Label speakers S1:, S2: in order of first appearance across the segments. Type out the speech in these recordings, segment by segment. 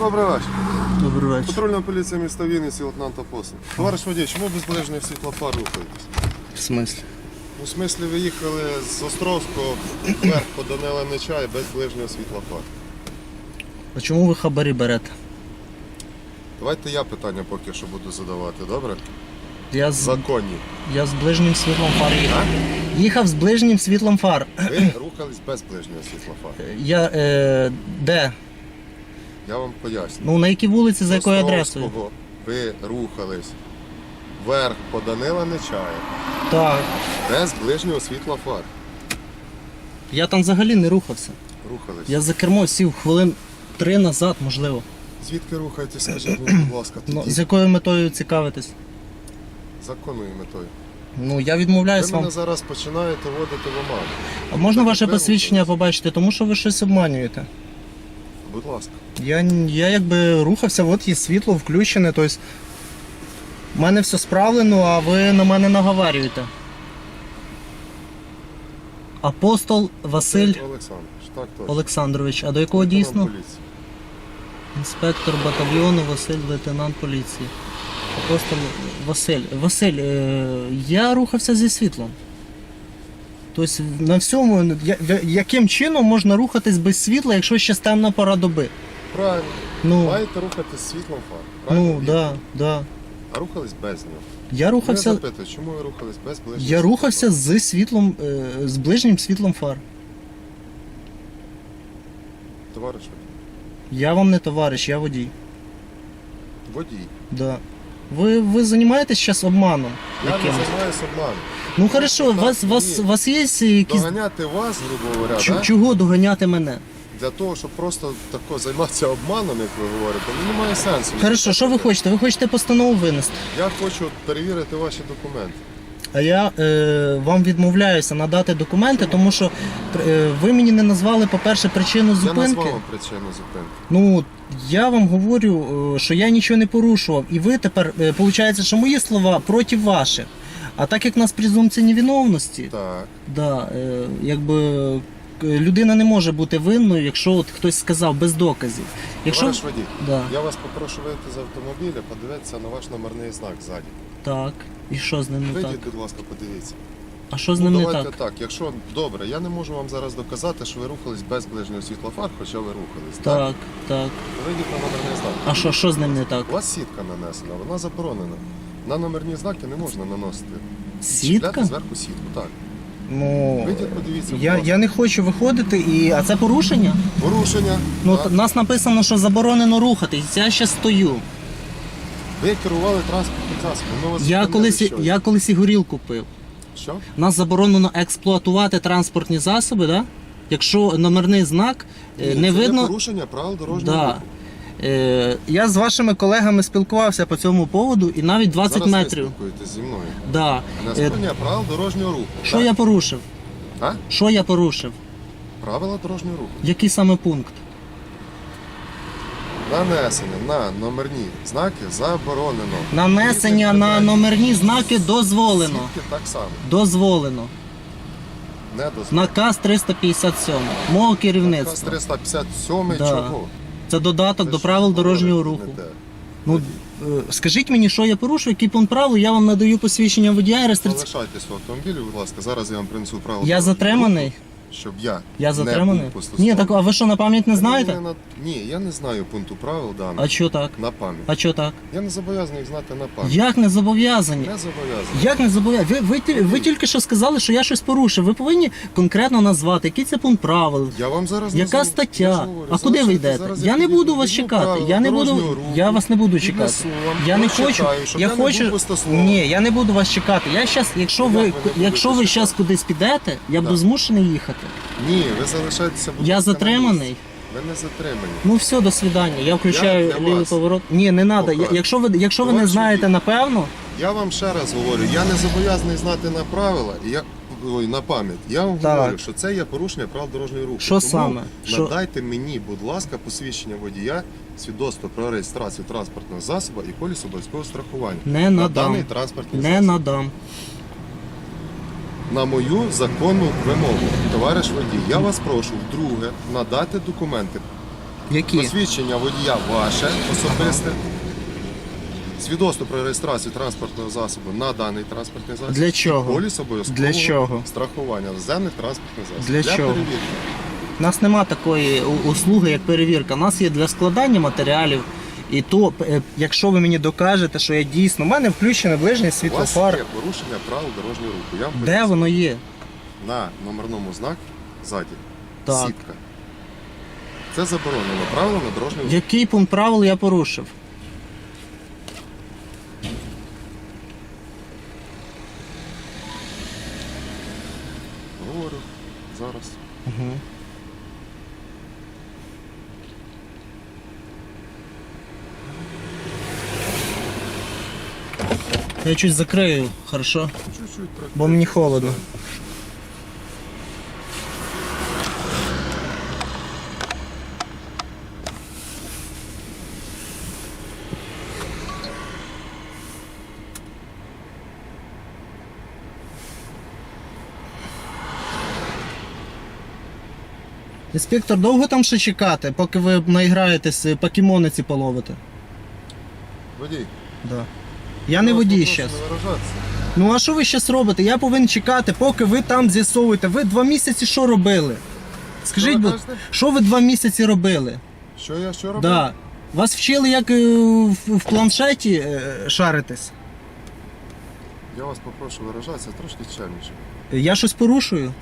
S1: Добрий вечір.
S2: Добрий вечір.
S1: Патрульна поліція міста Вінниці, лейтенант Апостол. Товариш водій, чому безбережний світлофар рухаєтесь?
S2: В смислі?
S1: У смислі ви їхали з Островського вверх по Данила Нечая без ближнього світлофару.
S2: А чому ви хабарі берете?
S1: Давайте я питання поки що буду задавати, добре?
S2: Я з,
S1: Законні.
S2: я з ближнім світлом фар їхав. Їхав з ближнім світлом фар.
S1: Ви рухались без ближнього світлофару.
S2: Я е, де?
S1: Я вам поясню.
S2: Ну на якій вулиці, за якою адресою?
S1: Ви рухались вверх по Данила Нечая
S2: Так.
S1: без ближнього світлофару.
S2: Я там взагалі не рухався.
S1: Рухались.
S2: Я за кермо сів хвилин три назад, можливо.
S1: Звідки рухаєтесь, скажіть мені, будь ласка,
S2: Ну,
S1: тоді
S2: з якою метою цікавитесь?
S1: законною метою.
S2: Ну я
S1: Ви
S2: відмовляюсь
S1: мене
S2: вам.
S1: зараз починаєте вводити в оману.
S2: А можна ваше посвідчення побачити, тому що ви щось обманюєте.
S1: Будь ласка.
S2: Я, я якби рухався, от є світло включене, тобто в мене все справлено, а ви на мене наговарюєте. Апостол Василь
S1: Олександрович, так точно.
S2: Олександрович, а до якого
S1: Лейтенант
S2: дійсно?
S1: поліції.
S2: Інспектор батальйону Василь, лейтенант поліції. Апостол Василь. Василь, е, я рухався зі світлом. Тобто на всьому, яким чином можна рухатись без світла, якщо ще темна пора доби?
S1: Правильно.
S2: Ну,
S1: Маєте рухатись світлом фар. Правильно?
S2: ну да, да.
S1: А рухались без нього.
S2: Я
S1: Я
S2: рухався.
S1: запитую, чому ви рухались без ближнього
S2: Я рухався з світлом, е, з ближнім світлом фар.
S1: Товариш водій.
S2: Я вам не товариш, я водій.
S1: Водій.
S2: Да. Ви, ви займаєтесь зараз обманом?
S1: Я не займаюся обманом.
S2: Ну хорошо, у вас, вас, вас є якісь.
S1: Доганяти вас, грубо говоря,
S2: Чу-
S1: да?
S2: Чого доганяти мене?
S1: для того, щоб просто тако займатися обманом, як ви говорите, ну немає сенсу.
S2: Хорошо, що ви хочете? Ви хочете постанову винести.
S1: Я хочу перевірити ваші документи.
S2: А я е, вам відмовляюся надати документи, тому що е, ви мені не назвали, по-перше, причину
S1: Я
S2: зупинки.
S1: назвав вам причину зупинки.
S2: Ну, я вам говорю, е, що я нічого не порушував. І ви тепер, виходить, що мої слова проти ваших. А так як в нас презумпція невиновності,
S1: Так.
S2: да, е, якби е, людина не може бути винною, якщо от хтось сказав без доказів. Якщо
S1: Товариш водій,
S2: да,
S1: я вас попрошу вийти з автомобіля, подивитися на ваш номерний знак ззаді.
S2: так, і що з ним не так?
S1: Вийдіть, будь ласка, подивіться.
S2: А що з
S1: Ну,
S2: ним не
S1: давайте
S2: так?
S1: так. Якщо добре, я не можу вам зараз доказати, що ви рухались без ближнього світлофар, хоча ви рухались.
S2: Так, так.
S1: Вийдіть на номерний знак.
S2: А що, що з ним не так?
S1: У вас сітка нанесена, вона заборонена. На номерні знаки не можна наносити.
S2: Сітка?
S1: Чіпляти зверху сітку, так.
S2: Ну,
S1: Вийдіть, подивіться. будь
S2: я,
S1: ласка.
S2: я не хочу виходити, і... а це порушення?
S1: Порушення.
S2: Ну,
S1: так.
S2: т- нас написано, що заборонено рухатись. Я ще стою.
S1: Ви керували транспортним засобом. Ми вас
S2: Я
S1: зупинили
S2: колись,
S1: щойно.
S2: я колись і горілку пив.
S1: Що?
S2: Нас заборонено експлуатувати транспортні засоби, да? якщо номерний знак е,
S1: Ні,
S2: не
S1: це
S2: видно.
S1: Є порушення правил дорожнього
S2: Да.
S1: руху.
S2: Е, я з вашими колегами спілкувався по цьому поводу і навіть 20
S1: Зараз
S2: метрів.
S1: ви спілкуєтесь зі мною.
S2: Да.
S1: На
S2: Е,
S1: правил дорожнього руху.
S2: що
S1: Так.
S2: я порушив?
S1: А?
S2: Що я порушив?
S1: Правила дорожнього руху.
S2: Який саме пункт?
S1: Нанесення на номерні знаки заборонено.
S2: Нанесення на номерні знаки дозволено.
S1: Сітки так само.
S2: Дозволено.
S1: Не дозволено.
S2: Наказ 357 мого
S1: Наказ
S2: керівництва.
S1: 357
S2: Да.
S1: чого?
S2: Це додаток до правил дорожнього руху. Ну, е, скажіть мені, що я порушую, який пункт правил, я вам надаю посвідчення водія і реєстрацію.
S1: Залишайтесь в автомобілі, будь ласка. Зараз я вам принесу правила.
S2: Я
S1: дорожнього
S2: затриманий?
S1: Щоб я,
S2: Я
S1: не
S2: затриманий?
S1: був.
S2: Ні, так а ви що на пам'ять не знаєте?
S1: на- Ні, я не знаю пункту правил даних.
S2: А що так?
S1: На пам'ять.
S2: А що так?
S1: Я не зобов'язаний їх знати на пам'ять.
S2: Як не зобов'язані?
S1: Не зобов'язаний.
S2: Як не зобов'язані? Ви, ви, ви тільки що сказали, що я щось порушив. Ви повинні конкретно назвати, який це пункт правил.
S1: Я вам зараз
S2: Яка
S1: назву-
S2: стаття?
S1: я ж говорю,
S2: А куди ви йдете?
S1: зараз,
S2: Я не
S1: підійду,
S2: буду вас
S1: підійду
S2: чекати.
S1: правила
S2: Я не буду.
S1: дорожнього руху,
S2: Я вас не буду чекати.
S1: вам,
S2: Я не
S1: прочитаю,
S2: хочу.
S1: щоб
S2: Я хочу.
S1: пустословом.
S2: Ні, я не буду вас чекати. Я щас, якщо ви,
S1: ви не будете
S2: якщо ви
S1: чекати?
S2: зараз кудись підете, я буду змушений їхати.
S1: Ні, ви залишаєтеся. будь
S2: Я
S1: ласка, на
S2: затриманий.
S1: місці. Ви не затримані.
S2: Ну все, до свидання. Я включаю
S1: для
S2: лівий
S1: вас.
S2: поворот. Ні, не треба. Якщо ви, якщо ви не знаєте
S1: водій.
S2: напевно,
S1: Я вам ще раз говорю, я не зобов'язаний знати на правила, і я ой, на пам'ять. Я вам
S2: Так.
S1: говорю, що це є порушення правил дорожнього руху.
S2: Що
S1: Тому
S2: саме? Що-
S1: Надайте мені, будь ласка, посвідчення водія, свідоцтво про реєстрацію транспортного засобу і поліс обов'язкового страхування.
S2: Не
S1: на
S2: надам.
S1: даний транспортний
S2: не
S1: засіб.
S2: надам.
S1: На мою законну вимогу, товариш водій, я вас прошу вдруге надати документи
S2: Які?
S1: Посвідчення водія ваше особисте. Свідоцтво про реєстрацію транспортного засобу на даний транспортний засіб.
S2: Для чого?
S1: Поліс обов'язкового
S2: Для чого?
S1: страхування наземних транспортних засобів.
S2: Для чого?
S1: перевірки.
S2: У нас нема такої у- услуги, як перевірка. У нас є для складання матеріалів. І то, е, якщо ви мені докажете, що я дійсно. У мене включений ближній
S1: У вас
S2: світлофар.
S1: є порушення правил дорожнього руху. Я вам
S2: Де
S1: поясню.
S2: воно є?
S1: на номерному знаку ззаді.
S2: Так.
S1: Сітка. Це заборонено правилами дорожнього руху.
S2: Який пункт правил я порушив?
S1: Говорю зараз.
S2: Угу. Я чуть закрию, хорошо?
S1: Чуть-чуть
S2: Бо мені холодно. Інспектор, довго там ще чекати, поки ви наіграєтесь, е, покемони ці половите?
S1: Водій.
S2: Да. Я не водій зараз. Ну а що ви зараз робите? Я повинен чекати, поки ви там з'ясовуєте. Ви два місяці що робили? Скажіть, будь, що ви два місяці робили?
S1: Що я що роблю?
S2: Да. Вас вчили, як е, в, в планшеті е, шаритись.
S1: Я вас попрошу виражатися трошки чемніше.
S2: Я щось порушую.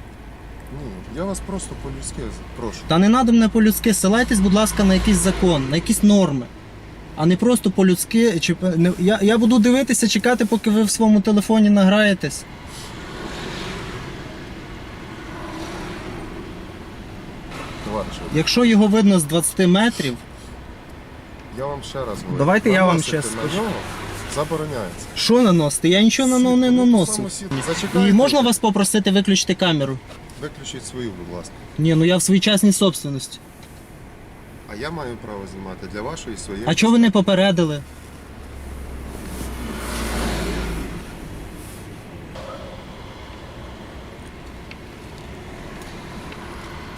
S1: Ні, я вас просто по-людськи прошу.
S2: Та не треба мене по-людськи. Ссилайтесь, будь ласка, на якийсь закон, на якісь норми. А не просто по-людськи. Чи, не- я, я буду дивитися, чекати, поки ви в своєму телефоні награєтесь.
S1: Товариш,
S2: Якщо його видно з 20 метрів,
S1: я вам ще раз говорю.
S2: Давайте я вам
S1: Наносити
S2: ще
S1: на
S2: скажу.
S1: нього Забороняється.
S2: що наносити? Я нічого на- не наносив.
S1: Зачекайте.
S2: І можна вас попросити виключити камеру?
S1: Виключіть свою, будь ласка.
S2: Ні, ну я в своїй частній собственності.
S1: А я маю право знімати для вашої і своєї.
S2: А чого ви не попередили?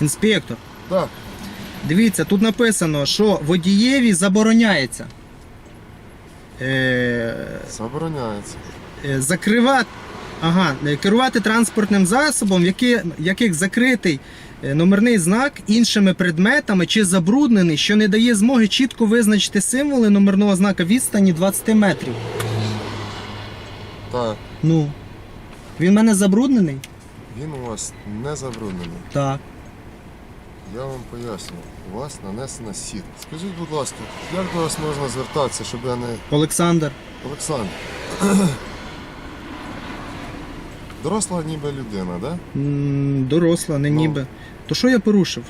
S2: Інспектор,
S1: Так.
S2: дивіться, тут написано, що водієві забороняється. Е,
S1: Забороняється.
S2: е, закривати, ага, е, керувати транспортним засобом, які, яких закритий номерний знак іншими предметами чи забруднений, що не дає змоги чітко визначити символи номерного знака відстані 20 метрів.
S1: Так.
S2: Ну. Він в мене забруднений?
S1: Він у вас не забруднений.
S2: Так.
S1: Я вам поясню. У вас нанесена сітка. Скажіть, будь ласка, як до вас можна звертатися, щоб я не.
S2: Олександр.
S1: Олександр. Доросла ніби людина, да?
S2: м, Доросла, не
S1: Ну.
S2: ніби. То що я порушив?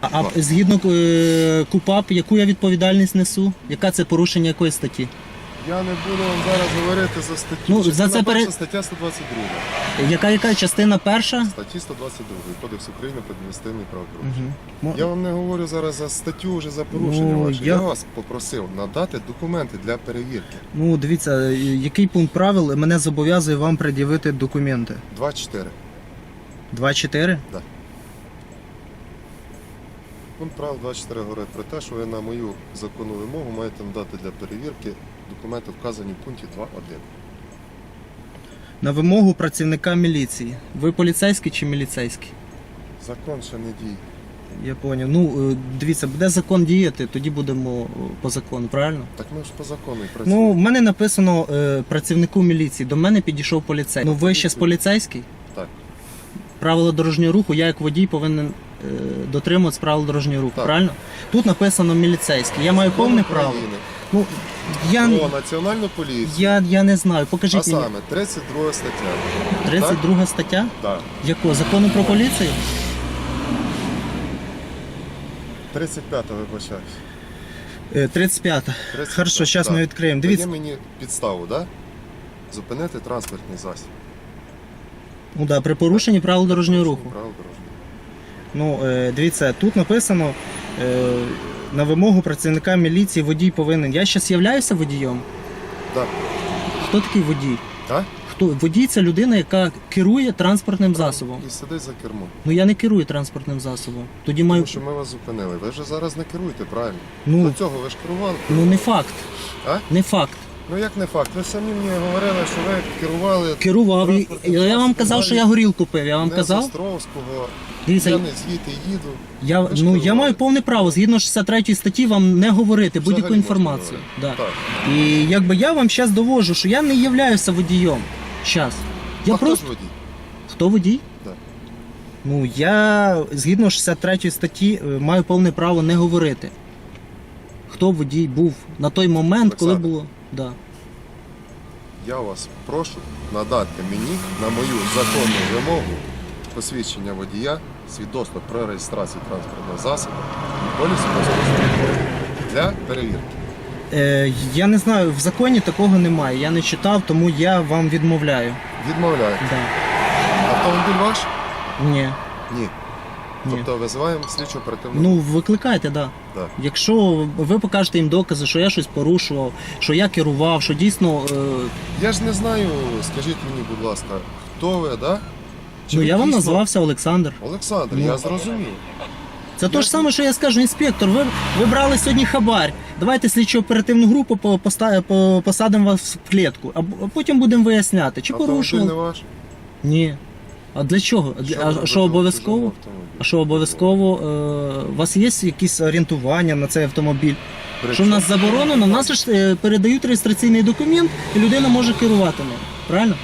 S2: А, а згідно е, КУПАП, яку я відповідальність несу? Яка це порушення якої статті?
S1: Я не буду вам зараз говорити за статтю.
S2: Ну, за це пере-
S1: перша, стаття 122.
S2: Яка яка частина перша?
S1: Статті 122 Кодекс України про адміністративні правопорушення.
S2: Угу.
S1: Я вам не говорю зараз за статтю, вже за порушення
S2: Ну,
S1: ваше.
S2: я-
S1: Я... вас попросив надати документи для перевірки.
S2: Ну, дивіться, е, який пункт правил мене зобов'язує вам пред'явити документи?
S1: 2.4.
S2: 2.4?
S1: Пункт прав 24 говорить про те, що ви на мою законну вимогу маєте надати для перевірки документи, вказані в пункті 2.1.
S2: На вимогу працівника міліції. Ви поліцейський чи міліцейський?
S1: Закон ще не діє.
S2: Я поняв. Ну, е, дивіться, буде закон діяти, тоді будемо е, по закону, правильно?
S1: Так ми ж по закону і
S2: Ну, в
S1: працюємо.
S2: мене написано е, працівнику міліції. До мене підійшов поліцей. Ну, ви ще з поліцейський?
S1: Так.
S2: Правила дорожнього руху, я як водій повинен е, дотримуватися правил дорожнього руху,
S1: Так.
S2: правильно? Тут написано міліцейський. Я маю повне право.
S1: України
S2: Ну, я,
S1: Про національну поліцію.
S2: я, я не знаю.
S1: А
S2: Покажіть мені.
S1: саме 32 стаття.
S2: 32 стаття?
S1: Так.
S2: Якого? Закону про поліцію?
S1: 35 вибачаюсь.
S2: Е, 35.
S1: 35,
S2: Хорошо, зараз
S1: так.
S2: ми відкриємо.
S1: Дає
S2: Дивіться.
S1: мені підставу, да? Зупинити транспортний засіб.
S2: Ну да, при порушенні правил дорожнього руху.
S1: Правил дорожнього.
S2: Ну, е, дивіться, тут написано е, на вимогу працівника міліції водій повинен. Я зараз являюся водієм.
S1: Так.
S2: Хто такий водій?
S1: Так?
S2: Хто водій це людина, яка керує транспортним засобом.
S1: І сидить за кермо.
S2: Ну я не керую транспортним засобом. Тоді маю.
S1: Тому що ми вас зупинили. Ви вже зараз не керуєте, правильно?
S2: Ну.
S1: До цього ви ж керували.
S2: Ну не факт.
S1: А?
S2: Не факт.
S1: Ну як не факт? Ви самі мені говорили, що ви керували
S2: Керував. Я, я вам казав, що я горілку пив. Я вам
S1: не з
S2: казав.
S1: Островського.
S2: Дивіться,
S1: Я не звідти їду.
S2: я,
S1: ви ж
S2: ну, я
S1: керували.
S2: маю повне право згідно 63 статті вам не говорити будь-яку
S1: можна
S2: інформацію. Да.
S1: говорити. Так.
S2: І якби я вам зараз довожу, що я не являюся водієм. Щас. Я
S1: а
S2: просто.
S1: хто ж водій?
S2: Хто водій? Ну я згідно 63 статті е, маю повне право не говорити. Хто водій був на той момент, коли
S1: Олександр.
S2: було. Да.
S1: Я вас прошу надати мені на мою законну вимогу посвідчення водія, свідоцтво про реєстрацію транспортного засобу і полісу для перевірки.
S2: Е, я не знаю, в законі такого немає. Я не читав, тому я вам відмовляю.
S1: Відмовляю.
S2: Да.
S1: Автомобіль ваш?
S2: Ні.
S1: Ні.
S2: Ні.
S1: Тобто визиваємо слідчу оперативну.
S2: Ну, викликайте, так. Да.
S1: Да.
S2: Якщо ви покажете їм докази, що я щось порушував, що я керував, що дійсно. Е,
S1: Я ж не знаю, скажіть мені, будь ласка, хто ви, да? Чи
S2: ну
S1: ви
S2: я вам
S1: дійсно-
S2: назвався Олександр.
S1: Олександр,
S2: Ну.
S1: я зрозумів.
S2: Це те ж саме, що я скажу, інспектор, ви, ви брали сьогодні хабар. Давайте слідчо оперативну групу по- поста- по- посадимо вас в клітку, а б- а потім будемо виясняти, чи
S1: Автомобіль не ваш?
S2: Ні. А для чого? Для-
S1: Що
S2: а
S1: ви
S2: що
S1: в
S2: обов'язково?
S1: чужому автомобілі?
S2: А що обов'язково? Е, у вас є якісь орієнтування на цей автомобіль?
S1: При
S2: Що в нас
S1: чому?
S2: заборонено? Нас ж е, передають реєстраційний документ, і людина може керувати ним. Правильно?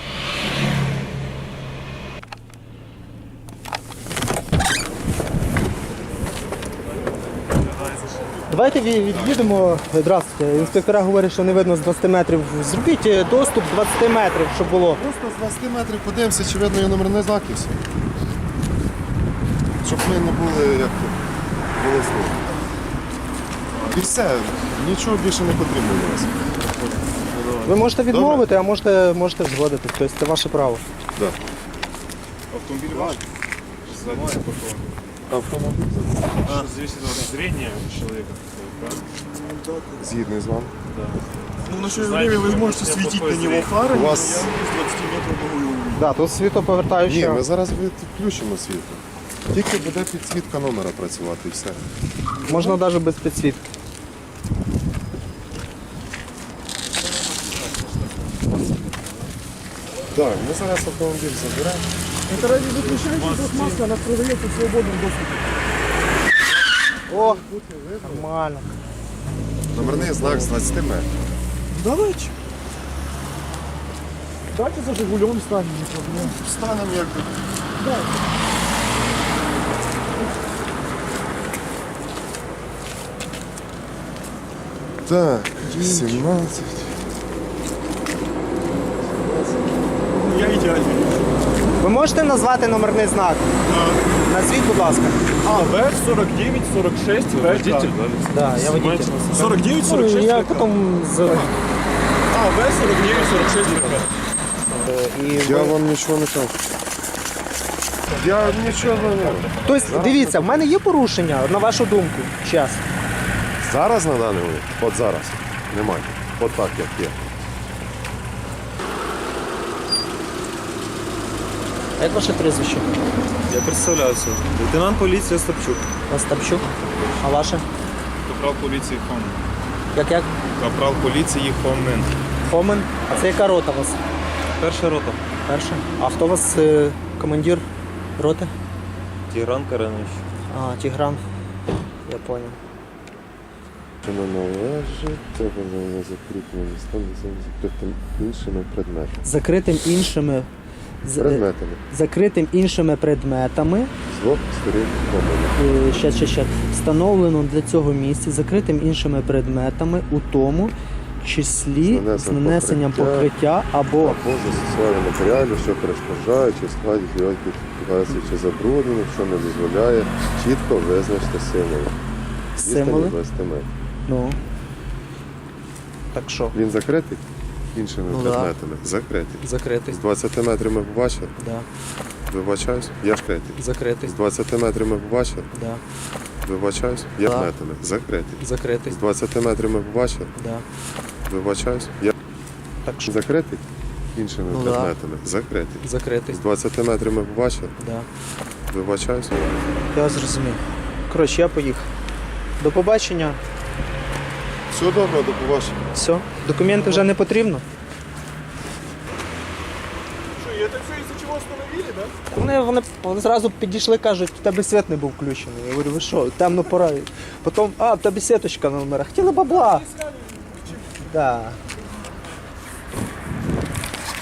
S2: Давайте від'їдемо. Здравствуйте. Інспектора говорять, що не видно з 20 метрів. Зробіть е, доступ 20 метрів, щоб було.
S1: Просто з 20 метрів подивимося, чи видно є номерний знак і все. Щоб ми не були як то, були. І все, нічого більше не потрібно від нас.
S2: Ви можете відмовити, а можете, можете згодити. Тобто це ваше право.
S1: Да.
S3: Автомобиль ваш? Задний потом.
S1: Автомобіль
S3: А, зависит от зрения человека. правильно?
S1: згідний з вами.
S4: Ну, в ночное
S3: Знаете,
S4: время вы
S3: что
S4: можете
S3: у меня
S4: светить
S3: плохое
S4: на него
S3: зрение.
S4: фарами,
S1: У вас-
S4: я с 20 метров могу его увидеть.
S2: Да, тут світоповертаюча.
S1: Ні, ми зараз відключимо світло. Тільки буде підсвітка номера працювати і все.
S2: Можна навіть без підсвітки.
S1: Так, ми зараз автомобіль заберемо.
S4: Это ради выключения пластмасска, она продается в свободном доступе.
S2: О, нормально.
S1: Номерний знак з 20 метрів.
S4: Давайте. Давайте за Жигулем станем, не проблема.
S1: Станемо як. Так, 17.
S2: Можете назвати номерний знак? Назвіть, будь ласка.
S4: А, ВФ 49, 46,
S3: Водитель, да?
S2: Да, я водитель.
S4: 49, 46,
S2: Я
S4: ВФ.
S2: потім з...
S4: А, ВФ 49, 46, ВФ.
S2: І
S1: Я
S2: ви-
S1: вам нічого не кажу. Я нічого не
S2: Тобто, дивіться, в мене є порушення, на вашу думку, час.
S1: Зараз на даний момент? От зараз. Немає. От так, як є.
S2: Як ваше прізвище?
S3: Я представляюся. Лейтенант поліції Остапчук.
S2: Остапчук. А ваше?
S3: Капрал поліції Хомин.
S2: Як як?
S3: Капрал поліції Хомин.
S2: Фомен. А це яка рота у вас?
S3: Перша рота.
S2: Перша. А хто у вас е, командир роти?
S3: Тігран Каранович.
S2: А, Тігран. Я понял.
S1: Що не належить, треба не закріплення містом закритим іншими предметами.
S2: Закритим іншими. З-
S1: Предметами.
S2: Закритим іншими предметами.
S1: З двох сторін комини.
S2: Е, Ще, ще, ще. Встановлено для цього місця закритим іншими предметами у тому числі
S1: З
S2: з
S1: нанесенням
S2: нанесенням
S1: покриття.
S2: покриття або
S1: Або застосування матеріалів, що перешкоджають, чи складять його підпікацію, чи забруднених, що не дозволяє чітко визначити символи.
S2: символи.
S1: 20 метрів.
S2: Ну. Так що?
S1: Він закритий іншими
S2: Ну, да.
S1: предметами. Закритий.
S2: Закритий.
S1: З 20 метрів ми побачили.
S2: Да.
S1: Вибачаюсь, я вкритий.
S2: Закритий.
S1: З 20 метрів ми побачили.
S2: Да.
S1: Вибачаюсь, я метами. Закритий.
S2: Закритий.
S1: З 20 метрів ми побачили.
S2: Да.
S1: Вибачаюсь, я
S2: Так що?
S1: закритий іншими
S2: Ну да.
S1: предметами. Закритий.
S2: Закритий.
S1: З 20 метрів ми побачили.
S2: Да.
S1: Вибачаюся.
S2: Я зрозумів. Коротше, я поїхав. До побачення.
S1: Все добре, до побачення.
S2: Все. Документи вже не потрібно.
S4: Що, я это все из-за чего остановили, да?
S2: Вони, вони, вони зразу підійшли, кажуть, у тебе світ не був включений. Я говорю, ви що, темно пора. Потім, а, в тебе сіточка на номерах. Хотіли бабла. Да.